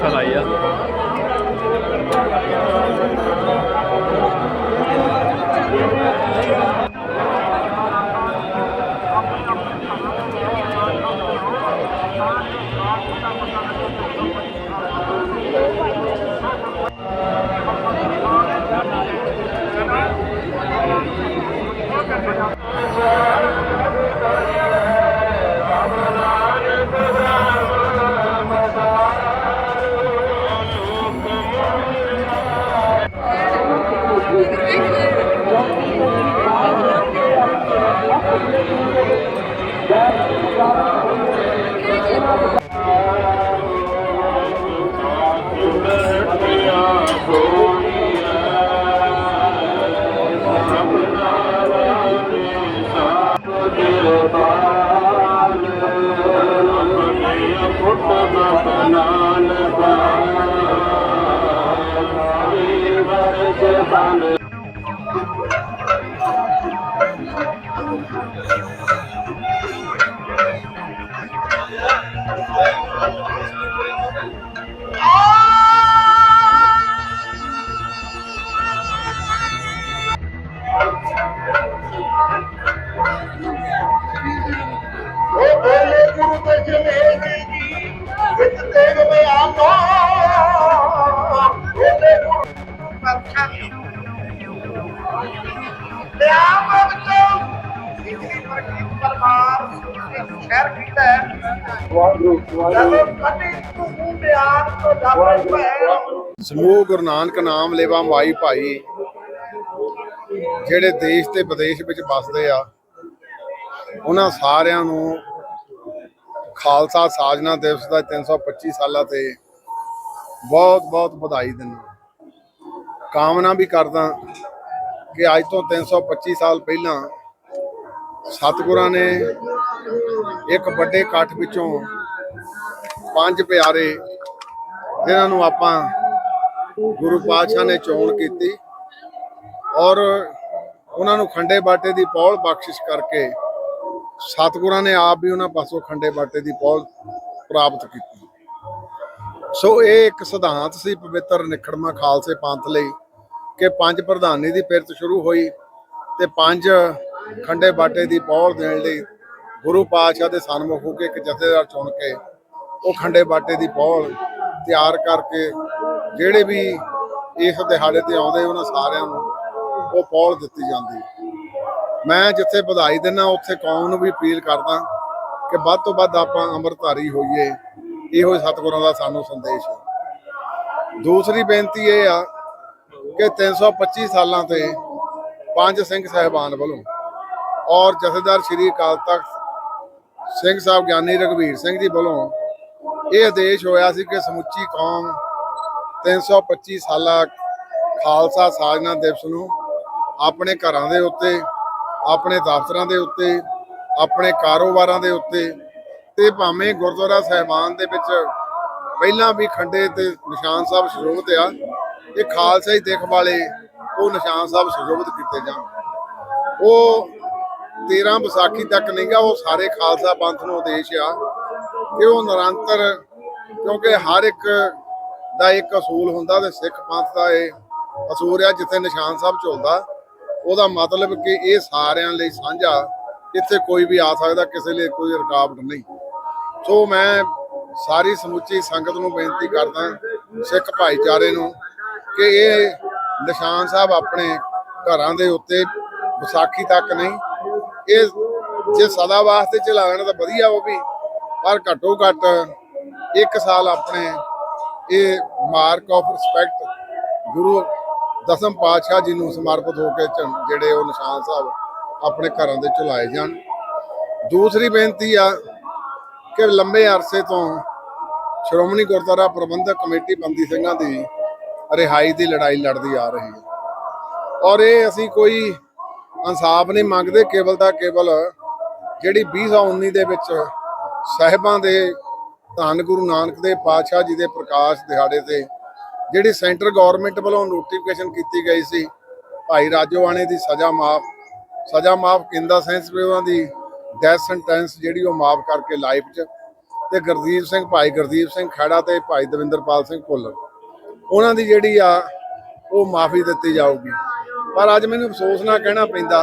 ਮੱਥਾ ਲਾਈ ਆ ਉਹ ਪਰਮਾਰ ਸ਼ਹਿਰ ਕੀਤਾ ਹੈ। ਕਦੇ ਤੂੰ ਤੋਂ ਭੈ ਸਮੂਹ ਗੁਰੂ ਨਾਨਕ ਨਾਮ ਲੇਵਾ ਮਾਈ ਭਾਈ ਜਿਹੜੇ ਦੇਸ਼ ਤੇ ਵਿਦੇਸ਼ ਵਿੱਚ ਵੱਸਦੇ ਆ ਉਹਨਾਂ ਸਾਰਿਆਂ ਨੂੰ ਖਾਲਸਾ ਸਾਜਨਾ ਦਿਵਸ ਦਾ 325 ਸਾਲਾਂ ਤੇ ਬਹੁਤ ਬਹੁਤ ਵਧਾਈ ਦਿੰਦਾ। ਕਾਮਨਾ ਵੀ ਕਰਦਾ ਕਿ ਅੱਜ ਤੋਂ 325 ਸਾਲ ਪਹਿਲਾਂ ਸਤਿਗੁਰਾਂ ਨੇ ਇੱਕ ਵੱਡੇ ਇਕੱਠ ਵਿੱਚੋਂ ਪੰਜ ਪਿਆਰੇ ਜਿਨ੍ਹਾਂ ਨੂੰ ਆਪਾਂ ਗੁਰੂ ਪਾਤਸ਼ਾਹ ਨੇ ਚੋਣ ਕੀਤੀ ਔਰ ਉਹਨਾਂ ਨੂੰ ਖੰਡੇ ਬਾਟੇ ਦੀ ਪੌਲ ਬਖਸ਼ਿਸ਼ ਕਰਕੇ ਸਤਿਗੁਰਾਂ ਨੇ ਆਪ ਵੀ ਉਹਨਾਂ ਪਾਸੋਂ ਖੰਡੇ ਬਾਟੇ ਦੀ ਪੌਲ ਪ੍ਰਾਪਤ ਕੀਤੀ। ਸੋ ਇਹ ਇੱਕ ਸਿਧਾਂਤ ਸੀ ਪਵਿੱਤਰ ਨਿਖੜਮਾ ਖਾਲਸੇ ਪੰਥ ਲਈ। ਕਿ ਪੰਜ ਪ੍ਰਧਾਨੀ ਦੀ ਪਿਰਤ ਸ਼ੁਰੂ ਹੋਈ ਤੇ ਪੰਜ ਖੰਡੇ ਬਾਟੇ ਦੀ ਪੌਲ ਦੇਣ ਲਈ ਗੁਰੂ ਪਾਤਸ਼ਾਹ ਦੇ ਸਨਮੁਖ ਹੋ ਕੇ ਇੱਕ ਜਥੇਦਾਰ ਚੁਣ ਕੇ ਉਹ ਖੰਡੇ ਬਾਟੇ ਦੀ ਪੌਲ ਤਿਆਰ ਕਰਕੇ ਜਿਹੜੇ ਵੀ ਇਸ ਦਿਹਾੜੇ ਤੇ ਆਉਂਦੇ ਉਹਨਾਂ ਸਾਰਿਆਂ ਨੂੰ ਉਹ ਪੌਲ ਦਿੱਤੀ ਜਾਂਦੀ। ਮੈਂ ਜਿੱਥੇ ਵਧਾਈ ਦਿੰਦਾ, ਉੱਥੇ ਕੌਮ ਨੂੰ ਵੀ ਅਪੀਲ ਕਰਦਾ ਕਿ ਵੱਧ ਤੋਂ ਵੱਧ ਆਪਾਂ ਅੰਮ੍ਰਿਤਧਾਰੀ ਹੋਈਏ। ਇਹੋ ਹੀ ਸਤਿਗੁਰਾਂ ਦਾ ਸਾਨੂੰ ਸੰਦੇਸ਼ ਹੈ। ਦੂਸਰੀ ਬੇਨਤੀ ਇਹ ਆ ਕਿ 325 ਸਾਲਾਂ ਤੇ ਪੰਜ ਸਿੰਘ ਸਹਿਬਾਨ ਵੱਲੋਂ ਔਰ ਜਥੇਦਾਰ ਸ੍ਰੀ ਅਕਾਲ ਤਖਤ ਸਿੰਘ ਸਾਹਿਬ ਗਿਆਨੀ ਰਘਵੀਰ ਸਿੰਘ ਜੀ ਵੱਲੋਂ ਇਹ ਆਦੇਸ਼ ਹੋਇਆ ਸੀ ਕਿ ਸਮੁੱਚੀ ਕੌਮ 325 ਸਾਲਾ ਖਾਲਸਾ ਸਾਜਨਾ ਦਿਵਸ ਨੂੰ ਆਪਣੇ ਘਰਾਂ ਦੇ ਉੱਤੇ, ਆਪਣੇ ਦਫ਼ਤਰਾਂ ਦੇ ਉੱਤੇ, ਆਪਣੇ ਕਾਰੋਬਾਰਾਂ ਦੇ ਉੱਤੇ ਤੇ ਭਾਵੇਂ ਗੁਰਦੁਆਰਾ ਸਾਹਿਬਾਨ ਦੇ ਵਿੱਚ ਪਹਿਲਾਂ ਵੀ ਖੰਡੇ ਤੇ ਨਿਸ਼ਾਨ ਸਾਹਿਬ ਸ਼ਰੋਤ ਆ ਇਹ ਖਾਲਸਾ ਹੀ ਦੇਖ ਵਾਲੇ ਉਹ ਨਿਸ਼ਾਨ ਸਾਹਿਬ ਸ਼ਰੋਤ ਕੀਤੇ ਜਾਣ। ਉਹ 13 ਵਿਸਾਖੀ ਤੱਕ ਨਹੀਂਗਾ, ਉਹ ਸਾਰੇ ਖਾਲਸਾ ਪੰਥ ਨੂੰ ਉਦੇਸ਼ ਆ ਕਿ ਉਹ ਨਿਰੰਤਰ, ਕਿਉਂਕਿ ਹਰ ਇੱਕ ਦਾ ਇੱਕ ਅਸੂਲ ਹੁੰਦਾ ਤੇ ਸਿੱਖ ਪੰਥ ਦਾ ਇਹ ਅਸੂਲ ਆ, ਜਿੱਥੇ ਨਿਸ਼ਾਨ ਸਾਹਿਬ ਝੁਲਦਾ। ਉਹਦਾ ਮਤਲਬ ਕਿ ਇਹ ਸਾਰਿਆਂ ਲਈ ਸਾਂਝਾ, ਇੱਥੇ ਕੋਈ ਵੀ ਆ ਸਕਦਾ, ਕਿਸੇ ਲਈ ਕੋਈ ਰੁਕਾਵਟ ਨਹੀਂ। ਸੋ ਮੈਂ ਸਾਰੀ ਸਮੁੱਚੀ ਸੰਗਤ ਨੂੰ ਬੇਨਤੀ ਕਰਦਾ ਸਿੱਖ ਭਾਈਚਾਰੇ ਨੂੰ ਕਿ ਇਹ ਨਿਸ਼ਾਨ ਸਾਹਿਬ ਆਪਣੇ ਘਰਾਂ ਦੇ ਉੱਤੇ ਵਿਸਾਖੀ ਤੱਕ ਨਹੀਂ, ਇਹ ਜੇ ਸਦਾ ਵਾਸਤੇ ਚਲਾਉਣ ਤਾਂ ਵਧੀਆ ਉਹ ਵੀ, ਪਰ ਘੱਟੋ ਘੱਟ ਇੱਕ ਸਾਲ ਆਪਣੇ ਇਹ ਮਾਰਕ ਆਫ ਰਿਸਪੈਕਟ ਗੁਰੂ ਦਸਮ ਪਾਤਸ਼ਾਹ ਜੀ ਨੂੰ ਸਮਰਪਿਤ ਹੋ ਕੇ ਜਿਹੜੇ ਉਹ ਨਿਸ਼ਾਨ ਸਾਹਿਬ ਆਪਣੇ ਘਰਾਂ ਦੇ ਚਲਾਏ ਜਾਣ। ਦੂਸਰੀ ਬੇਨਤੀ ਆ ਕਿ ਲੰਬੇ ਅਰਸੇ ਤੋਂ ਸ਼੍ਰੋਮਣੀ ਗੁਰਦੁਆਰਾ ਪ੍ਰਬੰਧਕ ਕਮੇਟੀ ਬੰਦੀ ਸਿੰਘਾਂ ਦੀ ਰਿਹਾਈ ਦੀ ਲੜਾਈ ਲੜਦੀ ਆ ਰਹੀ ਹੈ। ਔਰ ਇਹ ਅਸੀਂ ਕੋਈ ਇਨਸਾਫ ਨਹੀਂ ਮੰਗਦੇ, ਕੇਵਲ ਦਾ ਕੇਵਲ ਜਿਹੜੀ 2019 ਦੇ ਵਿੱਚ ਸਾਹਿਬਾਂ ਦੇ, ਧੰਨ ਗੁਰੂ ਨਾਨਕ ਦੇਵ ਪਾਤਸ਼ਾਹ ਜੀ ਦੇ ਪ੍ਰਕਾਸ਼ ਦਿਹਾੜੇ ਤੇ ਜਿਹੜੀ ਸੈਂਟਰ ਗਵਰਨਮੈਂਟ ਵੱਲੋਂ ਨੋਟੀਫਿਕੇਸ਼ਨ ਕੀਤੀ ਗਈ ਸੀ, ਭਾਈ ਰਾਜੋਆਣੇ ਦੀ ਸਜ਼ਾ ਮਾਫ ਸਜ਼ਾ ਮਾਫ ਕਿੰਦਾ ਸੈਂਸ ਵੀ ਉਹਨਾਂ ਦੀ ਡੈਥ ਸੈਂਟੈਂਸ ਜਿਹੜੀ ਉਹ ਮਾਫ ਕਰਕੇ ਲਾਈਫ 'ਚ ਤੇ ਗੁਰਦੀਪ ਸਿੰਘ, ਭਾਈ ਗੁਰਦੀਪ ਸਿੰਘ ਖੇੜਾ ਤੇ ਭਾਈ ਦਵਿੰਦਰਪਾਲ ਸਿੰਘ ਭੁੱਲਰ। ਉਹਨਾਂ ਦੀ ਜਿਹੜੀ ਆ, ਉਹ ਮਾਫੀ ਦਿੱਤੀ ਜਾਊਗੀ। ਪਰ ਅੱਜ ਮੈਨੂੰ ਅਫਸੋਸ ਨਾਲ ਕਹਿਣਾ ਪੈਂਦਾ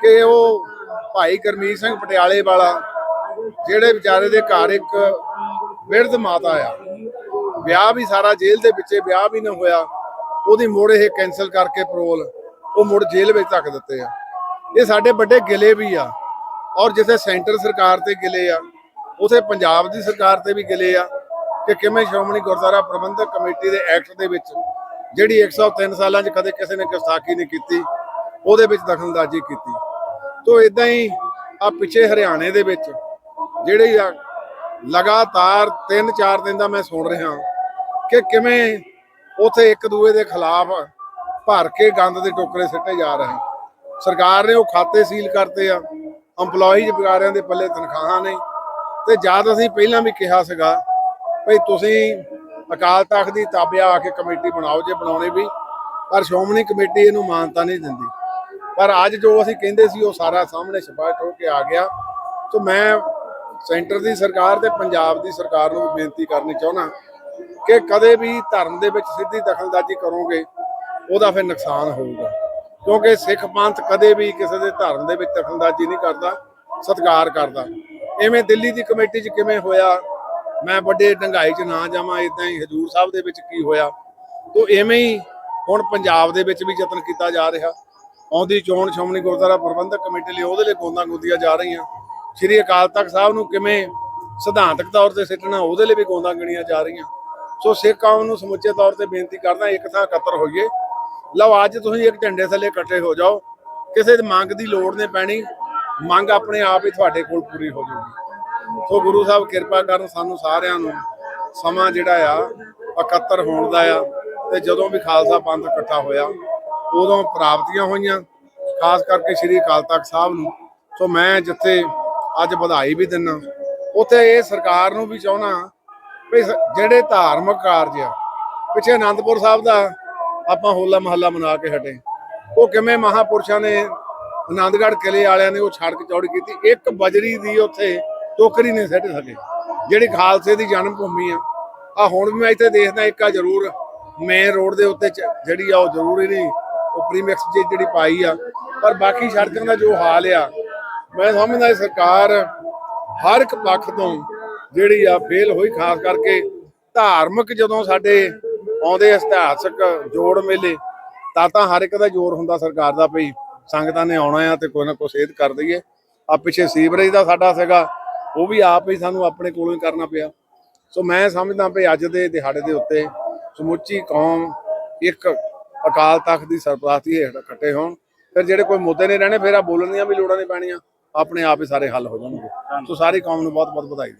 ਕਿ ਉਹ ਭਾਈ ਗਰਮੀਤ ਸਿੰਘ ਪਟਿਆਲੇ ਵਾਲਾ, ਜਿਹੜੇ ਵਿਚਾਰੇ ਦੇ ਘਰ ਇੱਕ ਬਿਰਧ ਮਾਤਾ ਆ, ਵਿਆਹ ਵੀ ਸਾਰਾ ਜੇਲ੍ਹ ਦੇ ਵਿੱਚੇ, ਵਿਆਹ ਵੀ ਨਾ ਹੋਇਆ, ਉਹਦੀ ਮੁੜ ਇਹ ਕੈਨਸਲ ਕਰਕੇ ਪਰੋਲ ਉਹ ਮੁੜ ਜੇਲ੍ਹ ਵਿੱਚ ਧੱਕ ਦਿੱਤੇ ਆ। ਇਹ ਸਾਡੇ ਵੱਡੇ ਗਿਲੇ ਵੀ ਆ, ਔਰ ਜਿੱਥੇ ਸੈਂਟਰ ਸਰਕਾਰ ਤੇ ਗਿਲੇ ਆ, ਉਥੇ ਪੰਜਾਬ ਦੀ ਸਰਕਾਰ ਤੇ ਵੀ ਗਿਲੇ ਆ ਕਿ ਕਿਵੇਂ ਸ਼੍ਰੋਮਣੀ ਗੁਰਦੁਆਰਾ ਪ੍ਰਬੰਧਕ ਕਮੇਟੀ ਦੇ ਐਕਟ ਦੇ ਵਿੱਚ ਜਿਹੜੀ 103 ਸਾਲਾਂ 'ਚ ਕਦੇ ਕਿਸੇ ਨੇ ਗੁਸਤਾਖੀ ਨਹੀਂ ਕੀਤੀ, ਉਹਦੇ ਵਿੱਚ ਦਖਲਅੰਦਾਜ਼ੀ ਕੀਤੀ। ਤੋਂ ਇਦਾਂ ਹੀ ਆ ਪਿੱਛੇ ਹਰਿਆਣੇ ਦੇ ਵਿੱਚ ਜਿਹੜੇ ਆ ਲਗਾਤਾਰ 3-4 ਦਿਨ ਦਾ ਮੈਂ ਸੁਣ ਰਿਹਾ ਕਿ ਕਿਵੇਂ ਉਥੇ ਇੱਕ ਦੂਏ ਦੇ ਖਿਲਾਫ ਭਰ ਕੇ ਗੰਦ ਦੇ ਟੋਕਰੇ ਸਿੱਟੇ ਜਾ ਰਹੇ ਸਰਕਾਰ ਨੇ ਉਹ ਖਾਤੇ ਸੀਲ ਕਰਤੇ ਆ, EMPLOYEES ਵਿਚਾਰਿਆਂ ਦੇ ਪੱਲੇ ਤਨਖਾਹਾਂ ਨੇ। ਤੇ ਜਦ ਅਸੀਂ ਪਹਿਲਾਂ ਵੀ ਕਿਹਾ ਸੀਗਾ ਭਈ ਤੁਸੀਂ ਅਕਾਲ ਤਖਤ ਦੀ ਤਾਬਿਆ ਆ ਕੇ ਕਮੇਟੀ ਬਣਾਓ ਜੇ ਬਣਾਉਣੀ ਵੀ, ਪਰ ਸ਼੍ਰੋਮਣੀ ਕਮੇਟੀ ਇਹਨੂੰ ਮਾਨਤਾ ਨਹੀਂ ਦਿੰਦੀ। ਪਰ ਅੱਜ ਜੋ ਅਸੀਂ ਕਹਿੰਦੇ ਸੀ ਉਹ ਸਾਰਾ ਸਾਹਮਣੇ ਸਪਸ਼ਟ ਹੋ ਕੇ ਆ ਗਿਆ। ਸੋ ਮੈਂ ਸੈਂਟਰ ਦੀ ਸਰਕਾਰ ਤੇ ਪੰਜਾਬ ਦੀ ਸਰਕਾਰ ਨੂੰ ਬੇਨਤੀ ਕਰਨੀ ਚਾਹੁੰਦਾ ਕਿ ਕਦੇ ਵੀ ਧਰਮ ਦੇ ਵਿੱਚ ਸਿੱਧੀ ਦਖਲਅੰਦਾਜ਼ੀ ਕਰੋਗੇ, ਉਹਦਾ ਫਿਰ ਨੁਕਸਾਨ ਹੋਊਗਾ। ਕਿਉਂਕਿ ਸਿੱਖ ਪੰਥ ਕਦੇ ਵੀ ਕਿਸੇ ਦੇ ਧਰਮ ਦੇ ਵਿੱਚ ਦਖਲਅੰਦਾਜ਼ੀ ਨਹੀਂ ਕਰਦਾ, ਸਤਿਕਾਰ ਕਰਦਾ। ਐਵੇਂ ਦਿੱਲੀ ਦੀ ਕਮੇਟੀ 'ਚ ਕਿਵੇਂ ਹੋਇਆ? ਮੈਂ ਵੱਡੇ ਡੰਗਾਈ 'ਚ ਨਾ ਜਾਵਾਂ ਇਦਾਂ ਹੀ ਹਜੂਰ ਸਾਹਿਬ ਦੇ ਵਿੱਚ ਕੀ ਹੋਇਆ। ਤੋਂ ਐਵੇਂ ਹੀ ਹੁਣ ਪੰਜਾਬ ਦੇ ਵਿੱਚ ਵੀ ਯਤਨ ਕੀਤਾ ਜਾ ਰਿਹਾ। ਆਉਂਦੀ ਚੋਣ ਸ਼੍ਰੋਮਣੀ ਗੁਰਦੁਆਰਾ ਪ੍ਰਬੰਧਕ ਕਮੇਟੀ ਲਈ ਉਹਦੇ ਲਈ ਗੋਂਦਾਂ ਗੁੰਦੀਆਂ ਜਾ ਰਹੀਆਂ। ਸ਼੍ਰੀ ਅਕਾਲ ਤਖਤ ਸਾਹਿਬ ਨੂੰ ਕਿਵੇਂ ਸਿਧਾਂਤਕ ਤੌਰ ਤੇ ਸਿੱਟਣਾ, ਉਹਦੇ ਲਈ ਵੀ ਗੋਦਾਂ ਗਿਣੀਆਂ ਜਾ ਰਹੀਆਂ। ਸੋ ਸਿੱਖ ਕੌਮ ਨੂੰ ਸਮੁੱਚੇ ਤੌਰ ਤੇ ਬੇਨਤੀ ਕਰਦਾ, ਇੱਕ ਥਾਂ ਇਕੱਤਰ ਹੋਈਏ। ਲਓ, ਅੱਜ ਤੁਸੀਂ ਇੱਕ ਝੰਡੇ ਥੱਲੇ ਇਕੱਠੇ ਹੋ ਜਾਓ। ਕਿਸੇ ਦੀ ਮੰਗ ਦੀ ਲੋੜ ਨਹੀਂ ਪੈਣੀ। ਮੰਗ ਆਪਣੇ ਆਪ ਹੀ ਤੁਹਾਡੇ ਕੋਲ ਪੂਰੀ ਹੋ ਜਾਊਗੀ। ਸੋ ਗੁਰੂ ਸਾਹਿਬ ਕਿਰਪਾ ਕਰਨ ਸਾਨੂੰ ਸਾਰਿਆਂ ਨੂੰ ਸਮਾਂ ਜਿਹੜਾ ਆ, ਇਕੱਤਰ ਹੋਣ ਦਾ ਆ ਤੇ ਜਦੋਂ ਵੀ ਖਾਲਸਾ ਪੰਥ ਇਕੱਠਾ ਹੋਇਆ, ਉਦੋਂ ਪ੍ਰਾਪਤੀਆਂ ਹੋਈਆਂ, ਖਾਸ ਕਰਕੇ ਸ੍ਰੀ ਅਕਾਲ ਤਖਤ ਸਾਹਿਬ ਨੂੰ। ਸੋ ਮੈਂ ਜਿੱਥੇ ਅੱਜ ਵਧਾਈ ਵੀ ਦਿੰਨਾ, ਉੱਥੇ ਇਹ ਸਰਕਾਰ ਨੂੰ ਵੀ ਚਾਹਣਾ ਵੀ ਜਿਹੜੇ ਧਾਰਮਿਕ ਕਾਰਜ ਆ, ਪਿੱਛੇ ਆਨੰਦਪੁਰ ਸਾਹਿਬ ਦਾ ਆਪਾਂ ਹੋਲਾ ਮਹੱਲਾ ਮਨਾ ਕੇ ਹਟੇ। ਉਹ ਕਿਵੇਂ ਮਹਾਪੁਰਸ਼ਾਂ ਨੇ ਆਨੰਦਗੜ੍ਹ ਕਿਲੇ ਵਾਲਿਆਂ ਨੇ ਉਹ ਸੜਕ ਚੌੜੀ ਕੀਤੀ, ਇੱਕ ਬਜਰੀ ਦੀ ਉੱਥੇ ਟੋਕਰੀ ਨਹੀਂ ਸਿੱਟ ਸਕੇ। ਜਿਹੜੀ ਖਾਲਸੇ ਦੀ ਜਨਮ ਭੂਮੀ ਆ। ਆ ਹੁਣ ਵੀ ਮੈਂ ਇੱਥੇ ਦੇਖਦਾ, ਇੱਕ ਆ ਜ਼ਰੂਰ ਮੇਨ ਰੋਡ ਦੇ ਉੱਤੇ ਜਿਹੜੀ ਆ ਉਹ ਜ਼ਰੂਰੀ ਨਹੀਂ, ਉਹ ਪ੍ਰੀਮਿਕਸ ਜਿਹੜੀ ਪਾਈ ਆ। ਪਰ ਬਾਕੀ ਸੜਕਾਂ ਦਾ ਜੋ ਹਾਲ ਆ, ਮੈਂ ਸਮਝਦਾ ਸਰਕਾਰ ਹਰ ਇੱਕ ਪੱਖ ਤੋਂ ਜਿਹੜੀ ਆ ਫੇਲ ਹੋਈ, ਖਾਸ ਕਰਕੇ ਧਾਰਮਿਕ ਜਦੋਂ ਸਾਡੇ ਆਉਂਦੇ ਇਤਿਹਾਸਕ ਜੋੜ ਮੇਲੇ, ਤਾਂ ਤਾਂ ਹਰ ਇੱਕ ਦਾ ਜ਼ੋਰ ਹੁੰਦਾ ਸਰਕਾਰ ਦਾ ਭਈ ਸੰਗਤਾਂ ਨੇ ਆਉਣਾ ਆ ਤੇ ਕੋਈ ਨਾ ਕੋਈ ਸੇਧ ਕਰ ਦਈਏ। ਆ ਪਿੱਛੇ ਸੀਵਰੇਜ ਦਾ ਸਾਡਾ ਸੀਗਾ ਉਹ ਵੀ ਆਪ ਹੀ ਸਾਨੂੰ ਆਪਣੇ ਕੋਲੋਂ ਹੀ ਕਰਨਾ ਪਿਆ। ਸੋ ਮੈਂ ਸਮਝਦਾ ਵੀ ਅੱਜ ਦੇ ਦਿਹਾੜੇ ਦੇ ਉੱਤੇ ਸਮੁੱਚੀ ਕੌਮ ਇੱਕ ਅਕਾਲ ਤਖਤ ਦੀ ਸਰਪ੍ਰਸਤੀ ਹੇਠ ਇਕੱਠੇ ਹੋਣ। ਫਿਰ ਜਿਹੜੇ ਕੋਈ ਮੁੱਦੇ ਨਹੀਂ ਰਹਿਣੇ, ਫਿਰ ਆ ਬੋਲਣ ਦੀਆਂ ਵੀ ਲੋੜਾਂ ਨਹੀਂ ਪੈਣੀਆਂ। ਆਪਣੇ ਆਪ ਹੀ ਸਾਰੇ ਹੱਲ ਹੋ ਜਾਣਗੇ। ਸੋ ਸਾਰੀ ਕੌਮ ਨੂੰ ਬਹੁਤ ਬਹੁਤ ਵਧਾਈ